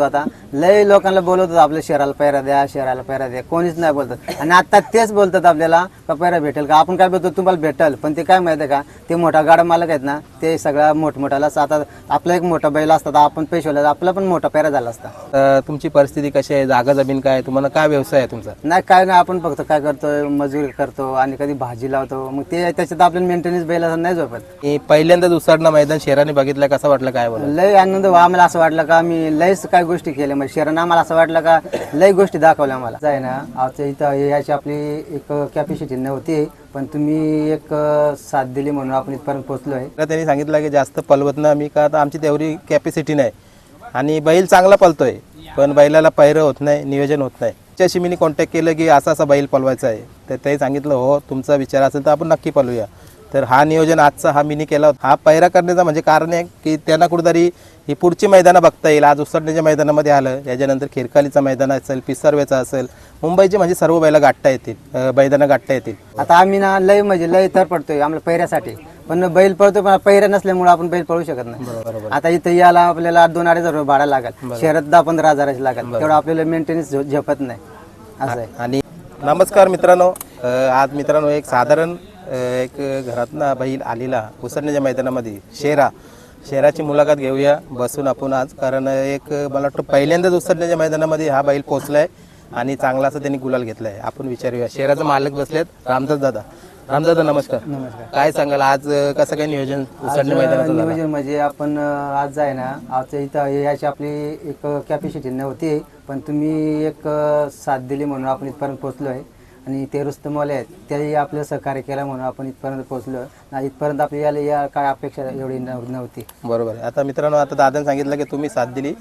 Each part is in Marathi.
आता लय लोकांना बोलवतात आपल्या शहराला पैरा द्या शहराला पैरा द्या. कोणीच नाही बोलतात आणि आता तेच बोलतात आपल्याला का पैरा भेटेल का? आपण काय बोलतो तुम्हाला भेटेल. पण ते काय माहिती आहे का? ते मोठा गाडा मालक आहेत ना ते सगळ्या मोठमोठ्याला आता आपला एक मोठा बैल असतात आपण पैशाला आपला पण मोठा पैरा झाला असता. तुमची परिस्थिती कशी आहे? जागा जमीन काय तुम्हाला काय व्यवसाय आहे तुमचा? नाही काय नाही आपण फक्त काय करतो मजुरी करतो आणि कधी भाजी लावतो. मग ते त्याच्यात आपल्याला मेंटेनन्स बैला नाही झोपत. हे पहिल्यांदाच उसाडणं मैदान शहराने बघितलं कसं वाटलं काय लय आनंद व्हा आम्हाला असं वाटलं का मी लयच काय गोष्टी केल्या. म्हणजे शहरानं आम्हाला असं वाटलं का लय गोष्टी दाखवल्या आम्हाला. जाय ना आमच्या इथं याची आपली एक कॅपॅसिटी नव्हती पण तुम्ही एक साथ दिली म्हणून आपण इथपर्यंत पोहोचलो आहे तर त्यांनी सांगितलं की जास्त पलवत ना आम्ही का आता आमची तेवढी कॅपॅसिटी नाही. आणि बैल चांगला पलतोय पण बैलाला पैरं होत नाही नियोजन होत नाही. त्याच्याशी मी कॉन्टॅक्ट केलं की असा असा बैल पलवायचा आहे. तर ते सांगितलं हो तुमचा विचार असेल तर आपण नक्की पलवूया तर हा नियोजन आजचा हा मिनी केला होता. हा पैरा करण्याचा म्हणजे कारण आहे की त्यांना कुठेतरी ही पुढची मैदानं बघता येईल. आज उसरण्याच्या मैदानामध्ये आलं. त्याच्यानंतर खिरकालीचं मैदान असेल पिसारवेचा असेल मुंबईचे म्हणजे सर्व बैला गाठता येतील मैदानं गाठता येतील. आता आम्ही ना लय म्हणजे लय तर पडतोय आम्हाला पैऱ्यासाठी पण बैल पळतोय पण पैऱ्या नसल्यामुळे आपण बैल पळू शकत नाही. आता इथं याला आपल्याला दोन अडीच हजार रुपये भाडा लागेल. शहरात दहा पंधरा हजाराची लागेल. तेवढं आपल्याला मेंटेनन्स झेपत नाही. असं आहे. आणि नमस्कार मित्रांनो. आज मित्रांनो एक साधारण एक घरातनं बैल आलेला उसरण्याच्या मैदानामध्ये शेरा. शेराची मुलाखत घेऊया बसून आपण आज. कारण एक मला वाटतं पहिल्यांदाच उसरण्याच्या मैदानामध्ये हा बैल पोचलाय आणि चांगला असं त्यांनी गुलाल घेतलाय. आपण विचारूया शेराचा मालक बसलेत रामदास दादा. रामदास दादा नमस्कार. नमस्कार. काय सांगाल आज कसं काय नियोजन उसरण्या मैदानाचं झालं? नियोजन म्हणजे आपण अं, आज आहे ना आजच्या इथं याची आपली एक कॅपॅसिटी नव्हती पण तुम्ही एक अं, साथ दिली म्हणून आपण इथपर्यंत पोहोचलो आहे आणि ते रुस्तमवाले आहेत त्याही आपलं सहकार्य केलं म्हणून आपण इथपर्यंत पोहोचलो. आणि इथपर्यंत आपल्याला या काय अपेक्षा एवढी नव- नव्हती. बरोबर आहे. आता मित्रांनो आता दादाने सांगितलं की तुम्ही साथ दिली.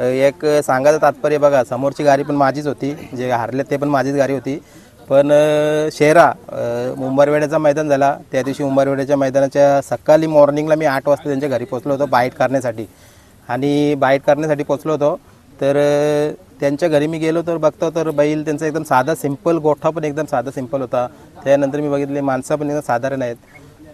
अ, एक सांगायचं तात्पर्य बघा समोरची गाडी पण माझीच होती. जे हारले ते पण माझीच गाडी होती. पण अ, शेरा अ, मैदान झाला. त्या दिवशी उंबरवेड्याच्या मैदानाच्या सकाळी मॉर्निंगला मी आठ वाजता त्यांच्या घरी पोचलो होतो बाईट करण्यासाठी. आणि बाईट करण्यासाठी पोचलो होतो. तर अ, त्यांच्या घरी मी गेलो तर बघतो तर बैल त्यांचा एकदम साधा सिंपल गोठा पण एकदम साधा सिंपल होता. त्यानंतर मी बघितले माणसं पण एकदम साधारण आहेत.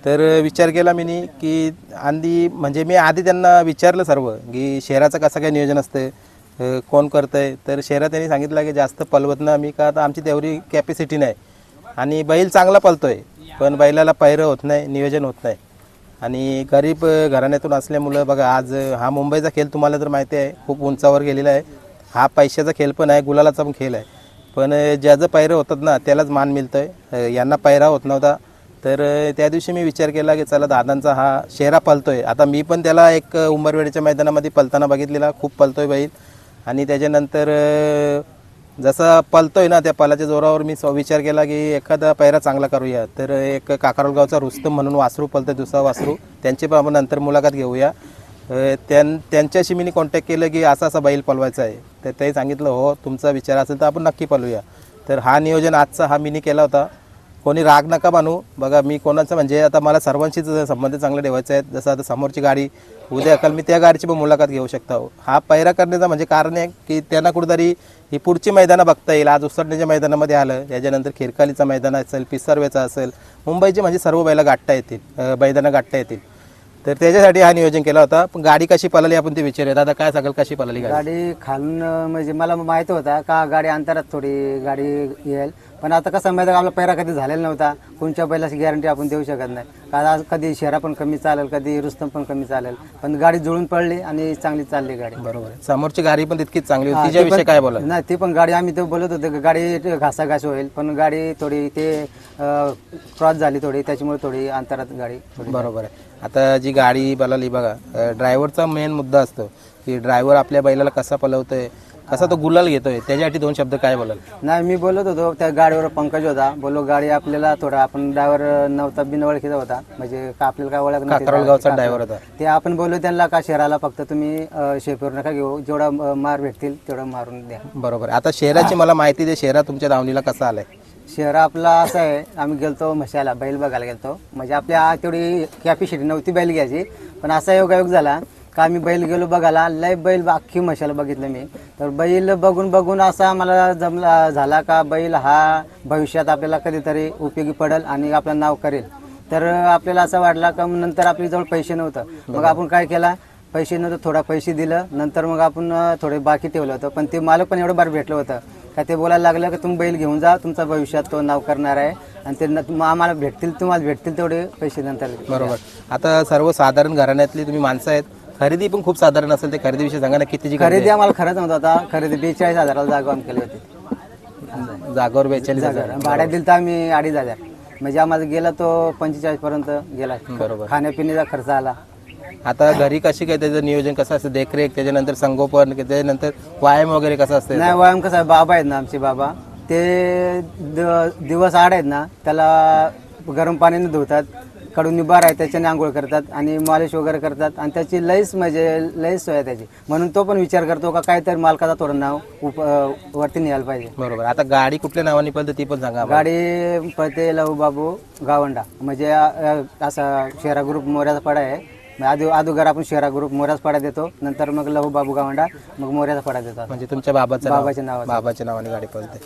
तर विचार केला मी की आधी म्हणजे मी आधी त्यांना विचारलं सर्व की शहराचं कसं काय नियोजन असतं कोण कोण आहे तर शहरात त्यांनी सांगितलं की जास्त पलवत ना आम्ही का आता आमची तेवढी कॅपॅसिटी नाही. आणि बैल चांगला पलतोय पण बैलाला पैरं होत नाही नियोजन होत नाही. आणि गरीब घराण्यातून असल्यामुळं बघा आज हा मुंबईचा खेळ तुम्हाला तर माहिती आहे खूप उंचावर गेलेला आहे. हा पैशाचा खेळ पण आहे गुलालाचा पण खेळ आहे. पण ज्याचं पायरं होतात ना त्यालाच मान मिळतो आहे यांना पायरा होत नव्हता. तर त्या दिवशी मी विचार केला की चला दादांचा हा शेरा आहे आता मी पण त्याला एक अ, मैदानामध्ये पलताना बघितलेला खूप पलतो आहे बैल. आणि त्याच्यानंतर जसा पलतो आहे ना त्या पलाच्या जोरावर मी विचार केला की एखादा पैरा चांगला करूया. तर एक काकारलगावचा रुस्तम म्हणून वासरू पलतोय दुसरा वासरू. त्यांची पण आपण नंतर मुलाखत घेऊया. त्यां त्यांच्याशी मी कॉन्टॅक्ट केलं की असा असा बैल पलवायचा आहे. तर ते सांगितलं हो तुमचा विचार असेल तर आपण नक्की पलवूया तर हा नियोजन आजचा हा मीनी केला होता. कोणी राग नका मानू. बघा मी कोणाचं म्हणजे आता मला सर्वांशीच संबंध चांगले ठेवायचे आहेत. जसं आता समोरची गाडी उद्या अकाल मी त्या गाडीची पण मुलाखत घेऊ शकता. हा पैरा करण्याचा म्हणजे कारण आहे की त्यांना कुठेतरी ही पुढची मैदानं बघता येईल. आज उसरण्याच्या मैदानामध्ये आलं. त्याच्यानंतर खिरकालीचं मैदान असेल पिसर्वेचं असेल. मुंबईची म्हणजे सर्व बैला गाठता येतील. मैदानं गाठता येतील. तर त्याच्यासाठी हा नियोजन केला होता. पण गाडी कशी पळाली आपण ते विचारूया. दादा काय सांगाल कशी पळाली गाडी? गाडी खालून म्हणजे मला माहिती होता का गाडी अंतरात थोडी गाडी येईल. पण आता कसं माहिती आपला पैरा कधी झालेला नव्हता. कोणत्या बैलाची गॅरंटी आपण देऊ शकत नाही. कारण आज कधी शेरा पण कमी चालेल कधी रुस्तम पण कमी चालेल. पण गाडी जुळून पडली आणि चांगली चालली गाडी. बरोबर आहे. समोरची गाडी पण तितकीच चांगली होती. तिच्याविषयी काय बोला नाही ती पण गाडी आम्ही ते बोलत होतो की गाडी घासाघास होईल. पण गाडी थोडी ते क्रॉस झाली थोडी त्याच्यामुळे थोडी अंतरात गाडी थोडी बरोबर आहे. आता जी गाडी पळाली बघा ड्रायव्हरचा मेन मुद्दा असतो की ड्रायव्हर आपल्या बैलाला कसा पलवतोय कसा तो गुलाल घेतोय? त्याच्यासाठी दोन शब्द काय बोलाल? नाही मी बोलत होतो त्या गाडीवर पंकज होता. बोलो गाडी आपल्याला थोडा आपण ड्रायव्हर नव्हता बिन ओळखीचा होता. म्हणजे का आपल्याला काय ओळख नव्हती. ड्रायव्हर होता? ते आपण बोललो त्यांना का शहराला फक्त तुम्ही अं, शेपेवर नका घेऊ? जेवढा अं, मार भेटतील तेवढं मारून द्या. बरोबर. आता शहराची मला माहिती दे शहरा तुमच्या दावणीला कसा आलाय? शहर आपला असं आहे आम्ही गेलतो म्हशाला बैल बघायला गेलतो. म्हणजे आपल्या तेवढी कॅपॅसिटी नव्हती बैल घ्यायची पण असा योगायोग झाला. का आम्ही बैल गेलो बघायला लय बैल अख्खी म्हशाला बघितलं मी. तर बैल बघून बघून असा मला जमला झाला का बैल हा भविष्यात आपल्याला कधीतरी उपयोगी पडेल आणि आपलं नाव करेल. तर आपल्याला असं वाटलं का नंतर आपल्या जवळ पैसे नव्हतं. मग आपण काय केला? पैसे नंतर थोडा पैसे दिलं. नंतर मग आपण थोडे बाकी ठेवलं होतं. पण ते मालक पण एवढं बार भेटलं होतं. का ते बोलायला लागलं की तुम्ही बैल घेऊन जा तुमचा भविष्यात तो नाव करणार आहे. आणि ते आम्हाला भेटतील तुम्हाला भेटतील तेवढे पैसे नंतर. बरोबर. आता सर्वसाधारण घराण्यातली तुम्ही माणसं आहेत. खरेदी पण खूप साधारण असेल ते खरेदीविषयी सांगा ना कितीची खरेदी खरेदी आम्हाला खरंच नव्हतं आता खरेदी बेचाळीस हजाराला जागा आम्ही केली होती. आहे? जागेवर बेचाळीस हजार. भाड्यात दिलं तर आम्ही अडीच हजार. म्हणजे आम्हाला गेला तो पंचेचाळीस पर्यंत गेला. बरोबर. खाण्यापिण्याचा खर्च आला. आता घरी कशी काय त्याचं नियोजन कसं असतं? देखरेख त्याच्यानंतर संगोपन त्याच्यानंतर व्यायाम वगैरे कसं असतं नाही व्यायाम कसा आहे? बाबा आहेत ना आमचे बाबा. ते द- दिवस आड आहेत ना त्याला गरम पाण्याने धुतात. कडून निबार आहे त्याच्याने आंघोळ करतात आणि मालिश वगैरे करतात. आणि त्याची लईच म्हणजे लईच सोय आहे त्याची. म्हणून तो पण विचार करतो का काहीतरी मालकाचा थोडं नाव उप वरती न्यायला पाहिजे. बरोबर. आता गाडी कुठल्या नावाने पडते ती पण सांगा आम्हाला. गाडी पळते लहू बाबू गावंडा. म्हणजे अं, असा शेरा ग्रुप मोऱ्याचा पाडा आहे. मग आधी अगोदर आपण शेरा ग्रुप मोऱ्याचा पाडा देतो. नंतर मग लहू बाबू गावंडा मग मोऱ्याचा पाडा देतो म्हणजे तुमच्या बाबाचं नाव- बाबाच्या नावाचं. बाबाच्या नावाने गाडी पळते.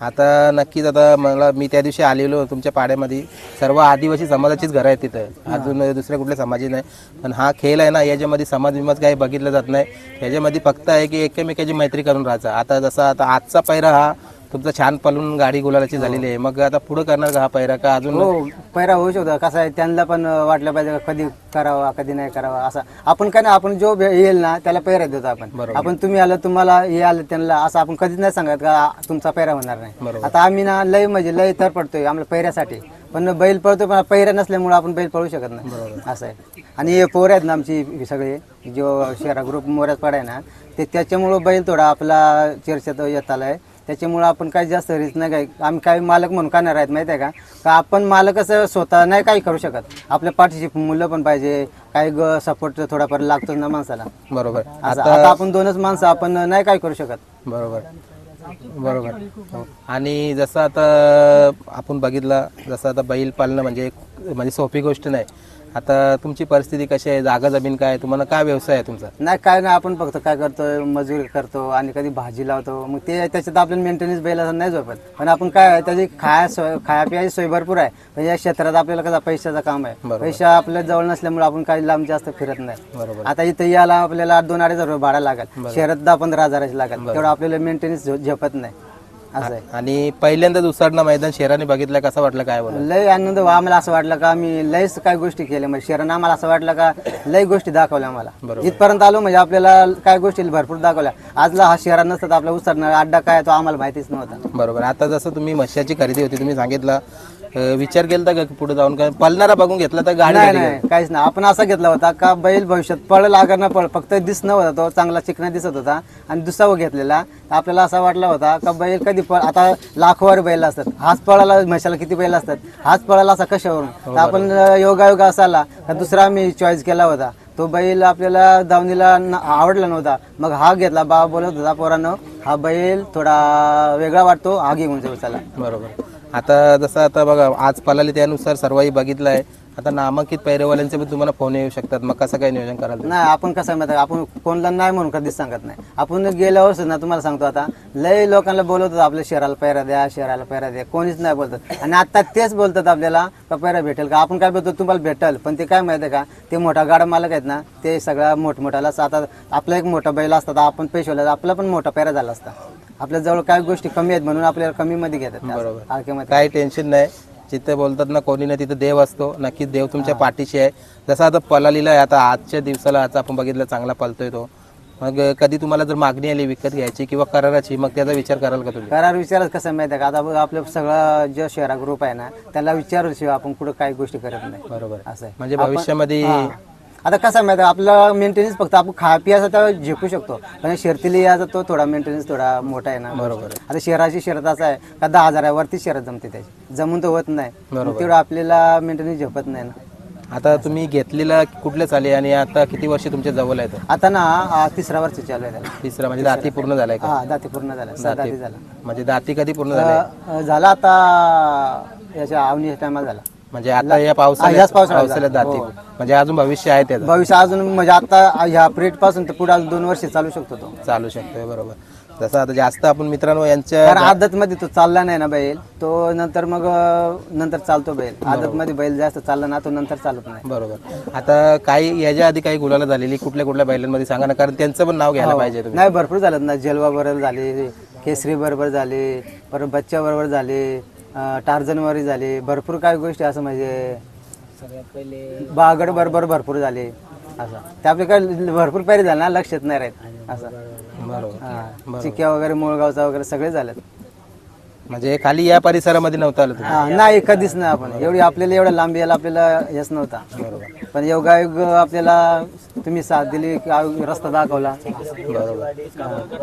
आता नक्कीच आता मला मी त्या दिवशी आलेलो तुमच्या पाड्यामध्ये. सर्व आदिवासी समाजाचीच घरं आहेत तिथं. अजून दुसऱ्या कुठल्या समाजी नाही. पण हा खेळ आहे ना याच्यामध्ये समाज विमाज काही बघितलं जात नाही. याच्यामध्ये फक्त आहे की एकमेकाची मैत्री करून राहायचं. आता जसा आता आजचा पैरा हा तुमचा छान पळून गाडी गुलालाची झालेली आहे. मग आता पुढे करणार का हा पैरा? का अजून हो पैरा होऊ शकतो. कसं आहे त्यांना पण वाटलं पाहिजे का कधी करावा कधी नाही करावा असं. आपण काय ना आपण जो भे- येईल ना त्याला पैरा देतो आपण. बरोबर. आपण तुम्ही आलं तुम्हाला हे आलं त्यांना असं आपण कधीच नाही सांगत का तुमचा पैरा होणार नाही. बरोबर. आता आम्ही ना लय म्हणजे लय तर पडतोय आम्हाला पैऱ्यासाठी. पण बैल पळतो पण पैरा नसल्यामुळे आपण बैल पळू शकत नाही. असं आहे. आणि हे पोर आहेत ना आमची सगळे जो शेरा ग्रुप मोऱ्यात पडाय ना ते त्याच्यामुळं बैल थोडा आपला चर्चेत येत आलाय त्याच्यामुळं आपण काही जास्त रिस्क नाही काय. आम्ही काही मालक म्हणून करणार आहेत माहिती आहे का? का आपण मालक असं स्वतः नाही काही करू शकत. आपल्या पाठीची मुलं पण पाहिजे काही ग सपोर्ट थोडाफार लागतो ना माणसाला. बरोबर. असं आता आपण दोनच माणसं आपण नाही काय करू शकत. बरोबर. बरोबर. हो. आणि जसं आता आपण बघितलं जसं आता बैल पालणं म्हणजे एक- म्हणजे सोपी गोष्ट नाही. आता तुमची परिस्थिती कशी आहे? जागा जमीन काय? तुम्हाला काय व्यवसाय आहे तुमचा? नाही काय नाही आपण फक्त काय करतो मजुरी करतो आणि कधी भाजी लावतो. मग ते त्याच्यात आपल्याला मेंटेनन्स बैला नाही झोपत. पण आपण काय त्याची खाया सोय खाया पियाची सोय भरपूर आहे. पण या क्षेत्रात आपल्याला कसं पैशाचं काम आहे. पैसा आपल्या जवळ नसल्यामुळे आपण काही लांब जास्त फिरत नाही. बरोबर. आता इथं याला आपल्याला दोन अडीच हजार रुपये भाडा लागेल. शहरात दहा पंधरा हजाराची लागेल. तेवढं आपल्याला मेंटेनन्स झेपत नाही. असं आहे. आणि पहिल्यांदाच उसाडणं मैदान शहराने बघितलं कसं वाटलं काय बोला लय आनंद व्हा आम्हाला असं वाटलं का आम्ही लयच काय गोष्टी केल्या. म्हणजे शहरानं आम्हाला असं वाटलं का लय गोष्टी दाखवल्या आम्हाला. बरोबर. जिथपर्यंत आलो म्हणजे आपल्याला काय गोष्टी भरपूर दाखवल्या. आजला हा शहरात नसतात आपला उसरणार अड्डा काय तो आम्हाला माहितीच नव्हता. बरोबर. आता जसं तुम्ही म्हशाची खरेदी होती तुम्ही सांगितलं अं, विचार केला का पुढे जाऊन? काय पलणारा बघून घेतला तर गाडी नाही काहीच नाही. आपण असा घेतला होता का बैल भविष्यात पळल अगर ना पळ. फक्त दिसणं होता तो चांगला चिकना दिसत होता आणि दुसरा घेतलेला. आपल्याला असा वाटला होता का बैल कधी पळ आता लाखोवर बैल असतात. हाच पळाला म्हशाला किती बैल असतात. हाच पळाला असा कशावरून? तर आपण योगायोगा असाला का दुसरा आम्ही चॉईस केला होता. तो बैल आपल्याला दावणीला न- आवडला नव्हता. मग हा घेतला. बाबा बोलत होता पोरानं हा बैल थोडा वेगळा वाटतो. हा घेऊन जाऊ चला. बरोबर. आता जसं आता बघा आज पलाली त्यानुसार सर्वही बघितलं आहे आता नामांकित पैरेवाल्यांचे पण तुम्हाला फोन येऊ शकतात. मग कसं काय नियोजन कराल नाही आपण कसं माहिती आपण कोणाला नाही म्हणून कधीच सांगत नाही. आपण गेल्या ना तुम्हाला सांगतो आता लय लोकांना बोलवतो आपल्या शहराला पैरा द्या शहराला पैरा द्या. कोणीच नाही बोलतात आणि आता तेच बोलतात आपल्याला का पैरा भेटेल का? आपण काय बोलतो तुम्हाला भेटल. पण ते काय माहिती आहे का? ते मोठा गाडा मालक आहेत ना ते सगळ्या मोठमोठ्याला आता आपला एक मोठा बैल असतात आपण पेशवला आपला पण मोठा पैरा झाला असता. आपल्या जवळ काय गोष्टी कमी आहेत म्हणून आपल्याला कमी मध्ये घेतात. बरोबर. काही टेन्शन नाही. जिथे बोलतात ना कोणी ना तिथं देव असतो. नक्कीच देव तुमच्या पाठीशी आहे. जसं आता पलालीला आहे आता आजच्या दिवसाला आज आपण बघितलं चांगला पलतोय तो. मग कधी तुम्हाला जर मागणी आली विकत घ्यायची किंवा कराराची मग त्याचा विचार कराल का तुम्ही? करार विचारच कसं माहिती आहे का? आता बघ आपलं सगळं जे शहरा ग्रुप आहे ना त्याला विचारल्याशिवाय आपण कुठं काही गोष्टी करत नाही. बरोबर. असं आहे. म्हणजे भविष्यामध्ये. आता कसं आहे माहिती आहे आपला मेंटेनन्स फक्त आपण खा पियाचा तर झेपू शकतो. पण शर्तीला याचा तो थोडा मेंटेनन्स थोडा मोठा आहे ना. बरोबर आता शहराची शर्त असं आहे का दहा हजारावरती शर्त जमते त्याची. जमून तर होत नाही. तेवढं आपल्याला मेंटेनन्स झेपत नाही ना. आता तुम्ही घेतलेला कुठल्या चाली आणि आता किती वर्ष तुमच्या जवळ आहे तो? आता ना तिसरा वर्ष चालू आहे त्याला. तिसरा म्हणजे दाती पूर्ण झालाय का? हा दाती पूर्ण झाला. सहा दाती. झाला. म्हणजे दाती कधी पूर्ण झालाय अ, झाला आता याच्या आवनीच्या टायमाला झाला. म्हणजे आता या हा, पावसाळ्यात पावसाळ्यात जातील. जातील म्हणजे अजून भविष्य आहे त्याचं. भविष्य अजून म्हणजे आता ह्या पिरियडपासून तर पुढे अजून दोन वर्ष चालू शकतो तो. चालू शकतोय बरोबर. जसं आता जास्त आपण मित्रांनो यांच्या कारण आदत मध्ये तो चालला नाही ना बैल. तो नंतर मग अं, नंतर चालतो बैल. आदत मध्ये बैल जास्त चालला ना तो नंतर चालत नाही. बरोबर. आता काही याच्या आधी काही गुलाला झालेली कुठल्या कुठल्या बैलांमध्ये सांगा ना कारण त्यांचं पण नाव घ्यायला पाहिजे तुम्ही. नाही भरपूर झालं. ना जलवा बरोबर झाले केसरी बरोबर झाले परत बच्चा बरोबर झाले अं, टार्झन वरी झाले. भरपूर काही गोष्टी असं म्हणजे बागड बरोबर भरपूर झाले. असं. त्यापैकी काय भरपूर पैरे झाले ना लक्षात नाही राहत. असं. बरोबर. हा. चिक्या वगैरे मुळगावचा वगैरे सगळे झालेत. म्हणजे खाली या परिसरामध्ये नव्हतं आलं तुम्ही? हा, नाही कधीच नाही आपण. एवढी आपल्याला एवढा लांब यायला आपल्याला हेच नव्हता. पण योगायोग आपल्याला तुम्ही साथ दिली रस्ता दाखवला. बरोबर.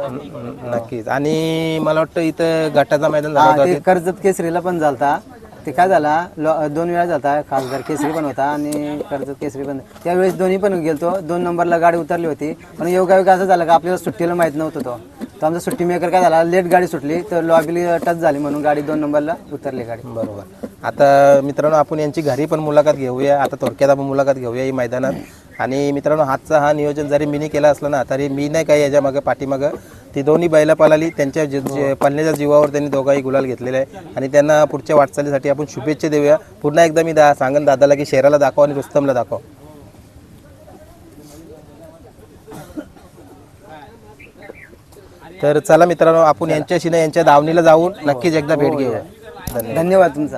न- नक्कीच. आणि मला वाटतं इथं गटाचा मैदान झाला हा, होता ते कर्जत केसरीला पण झालता. ते काय झाला? लो- दोन वेळा झालता. खासदार केसरी पण होता आणि कर्जत केसरी पण. त्यावेळेस दोन्ही पण गेलतो. दोन नंबरला गाडी उतरली होती. पण योगायोग असं झालं का आपल्याला सुट्टीला माहीत नव्हतं तो. तर आमचा सुट्टी मेकर काय झाला? लेट गाडी सुटली तर लॉबीली टच झाली म्हणून गाडी दोन नंबरला उतरली गाडी. बरोबर. आता मित्रांनो आपण यांची घरी पण मुलाखत घेऊया आता थोडक्यात आपण मुलाखत घेऊया ही मैदानात. आणि मित्रांनो हातचा हा नियोजन जरी मीनी केला असला ना तरी मी नाही काही याच्या मागं पाठीमागं. ती दोन्ही बैला पळाली त्यांच्या जे- जे पळण्याच्या जीवावर त्यांनी दोघाही गुलाल घेतलेले आहे. आणि त्यांना पुढच्या वाटचालीसाठी आपण शुभेच्छा देऊया. पुन्हा एकदा मी दा सांगन दादाला की शेराला दाखव आणि रुस्तमला दाखव. तर चला मित्रांनो आपण यांच्याशी ना यांच्या दावणीला जाऊन नक्कीच एकदा भेट घेऊया. धन्यवाद धन्यवाद तुमचा.